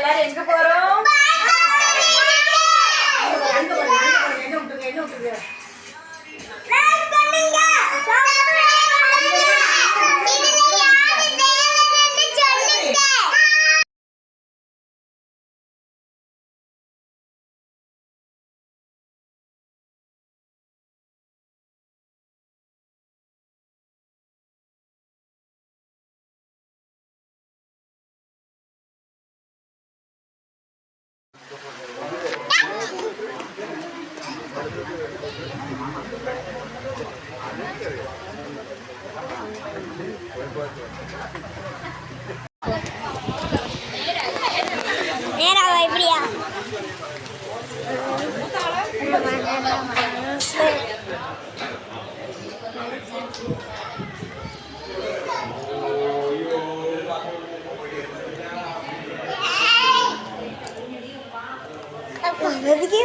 எல்லாரும் எங்க போறோம் நேரா வா, இப்படியா அதுக்கே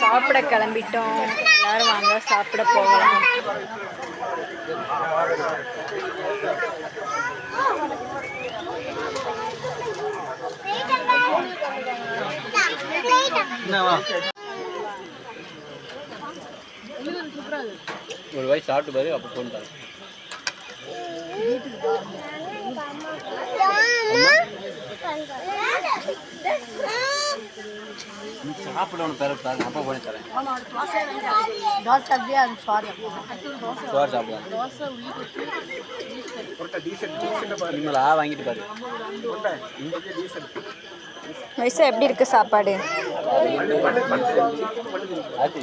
சாப்பிட கிளம்பிட்டோம். எல்லாரும் வாங்க சாப்பிட போகலாம். ஒரு வாய் சாப்பிட்டு பாரு அப்போ ஃபோன் தரேன். நீ சாப்பிட ஒன்று தர தரேன் அப்பா பண்ணி தரேன். சோறு சாப்பிடலாம். ஆ வாங்கிட்டு பாரு. வயசா எப்படி இருக்கு சாப்பாடு? ஆத்தி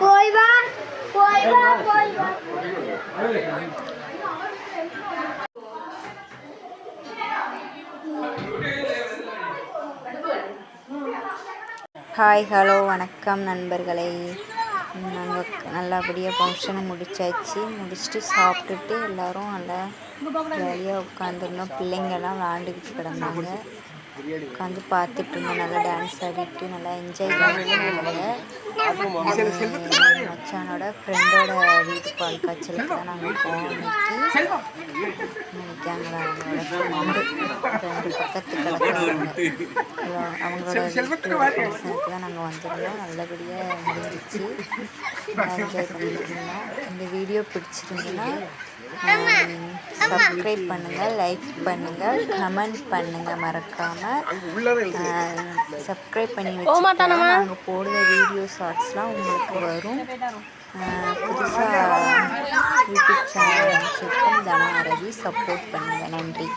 போய் வா போய் வா போய் வா. ஹாய் ஹலோ வணக்கம் நண்பர்களே. நாங்கள் நல்லபடியாக ஃபங்க்ஷனை முடிச்சாச்சு. முடிச்சுட்டு சாப்பிட்டுட்டு எல்லோரும் நல்லா ஜாலியாக உட்காந்துருந்தோம் பிள்ளைங்கள்லாம் விளாண்டுக்கிட்டு கிடந்தாங்க. உட்காந்து பார்த்துட்டு இருந்தோம் நல்லா டான்ஸ் ஆடிட்டு நல்லா என்ஜாய் பண்ணிட்டு மச்சானோட ஃப்ரெண்டோட வீட்டு பால் காய்ச்சலுக்கு தான் நாங்கள் போனோம். இன்னைக்கு இன்னைக்கு அங்கே அவங்களோட ஃப்ரெண்டு ரெண்டு பக்கத்து கிடக்குறாங்க அவங்களோட ஃபங்க்ஷனுக்கு தான் நாங்கள் வந்திருந்தோம். நல்லபடியாக முடிஞ்சிச்சு. என்ஜாய் பண்ணிட்டு இருந்தோம் இந்த வீடியோ பிடிச்சிருந்துன்னா சப்ஸ்கிரைப் பண்ணுங்கள் லைக் பண்ணுங்கள் கமெண்ட் பண்ணுங்கள் மறக்காமல் சப்ஸ்கிரைப் பண்ணி வச்சுக்கிட்டா நாங்கள் போடுற வீடியோ ஷார்ட்ஸ்லாம் உங்களுக்கு வரும். புதுசாக யூடியூப் சேனல் ஆரம்பிச்சிருக்கோம் தன அரவி சப்போர்ட் பண்ணுங்கள் நன்றி.